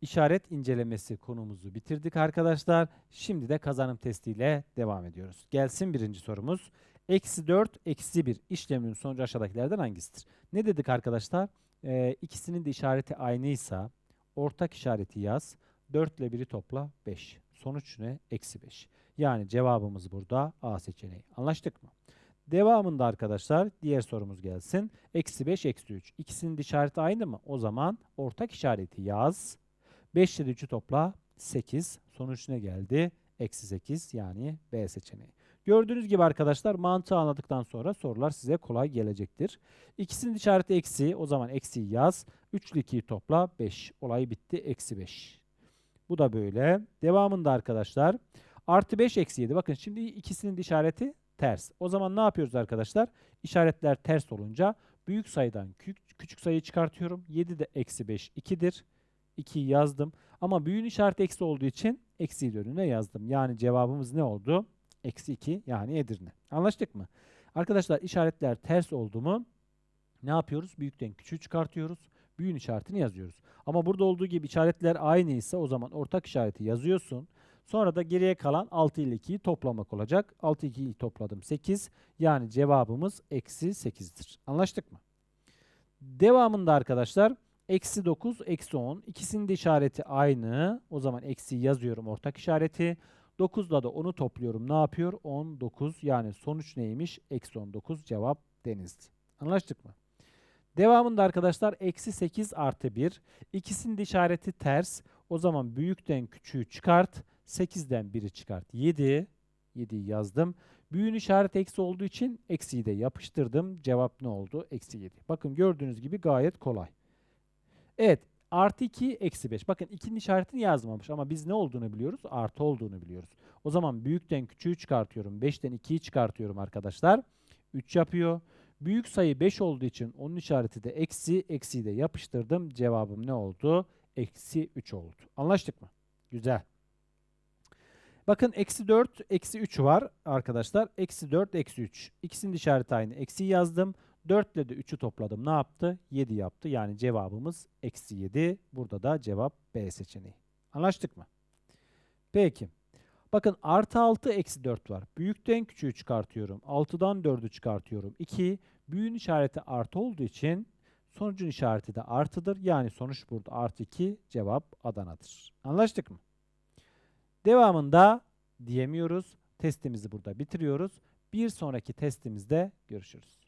işaret incelemesi konumuzu bitirdik arkadaşlar. Şimdi de kazanım testiyle devam ediyoruz. Gelsin birinci sorumuz. Eksi 4, eksi 1 işleminin sonucu aşağıdakilerden hangisidir? Ne dedik arkadaşlar? Ee, ikisinin de işareti aynıysa ortak işareti yaz. 4 ile 1'i topla 5. Sonuç ne? Eksi 5. Yani cevabımız burada A seçeneği. Anlaştık mı? Devamında arkadaşlar diğer sorumuz gelsin. Eksi 5, eksi 3. İkisinin de işareti aynı mı? O zaman ortak işareti yaz. 5 ile 3'ü topla 8. Sonuç ne geldi? Eksi 8 yani B seçeneği. Gördüğünüz gibi arkadaşlar mantığı anladıktan sonra sorular size kolay gelecektir. İkisinin işareti eksi. O zaman eksiyi yaz. 3 ile 2'yi topla 5. Olay bitti. Eksi 5. Bu da böyle. Devamında arkadaşlar artı 5 eksi 7. Bakın şimdi ikisinin işareti ters. O zaman ne yapıyoruz arkadaşlar? İşaretler ters olunca büyük sayıdan küçük, küçük sayıyı çıkartıyorum. 7 de eksi 5 2'dir. 2'yi yazdım. Ama büyüğün işareti eksi olduğu için eksiyi de önüne yazdım. Yani cevabımız ne oldu? Eksi 2 yani Edirne. Anlaştık mı? Arkadaşlar işaretler ters oldu mu ne yapıyoruz? Büyükten küçüğü çıkartıyoruz. Büyüğün işaretini yazıyoruz. Ama burada olduğu gibi işaretler aynıysa o zaman ortak işareti yazıyorsun. Sonra da geriye kalan 6 ile 2'yi toplamak olacak. 6 ile 2'yi topladım 8. Yani cevabımız eksi 8'dir. Anlaştık mı? Devamında arkadaşlar eksi 9, eksi 10. İkisinin de işareti aynı. O zaman eksi yazıyorum ortak işareti. 9'da da 10'u topluyorum. Ne yapıyor? 19. Yani sonuç neymiş? Eksi 19 cevap denizdi. Anlaştık mı? Devamında arkadaşlar eksi 8 artı 1. İkisinin de işareti ters. O zaman büyükten küçüğü çıkart. 8'den 1'i çıkart. 7. 7'yi yazdım. Büyüğün işareti eksi olduğu için eksiyi de yapıştırdım. Cevap ne oldu? Eksi 7. Bakın gördüğünüz gibi gayet kolay. Evet. Artı 2 eksi 5. Bakın 2'nin işaretini yazmamış ama biz ne olduğunu biliyoruz? Artı olduğunu biliyoruz. O zaman büyükten küçüğü çıkartıyorum. 5'ten 2'yi çıkartıyorum arkadaşlar. 3 yapıyor. Büyük sayı 5 olduğu için onun işareti de eksi. Eksiyi de yapıştırdım. Cevabım ne oldu? Eksi 3 oldu. Anlaştık mı? Güzel. Bakın eksi 4, eksi 3 var arkadaşlar. Eksi 4, eksi 3. İkisinin işareti aynı. Eksiyi yazdım. 4 ile de 3'ü topladım. Ne yaptı? 7 yaptı. Yani cevabımız eksi 7. Burada da cevap B seçeneği. Anlaştık mı? Peki. Bakın artı 6 eksi 4 var. Büyükten küçüğü çıkartıyorum. 6'dan 4'ü çıkartıyorum. 2. Büyüğün işareti artı olduğu için sonucun işareti de artıdır. Yani sonuç burada artı 2 cevap Adana'dır. Anlaştık mı? Devamında diyemiyoruz. Testimizi burada bitiriyoruz. Bir sonraki testimizde görüşürüz.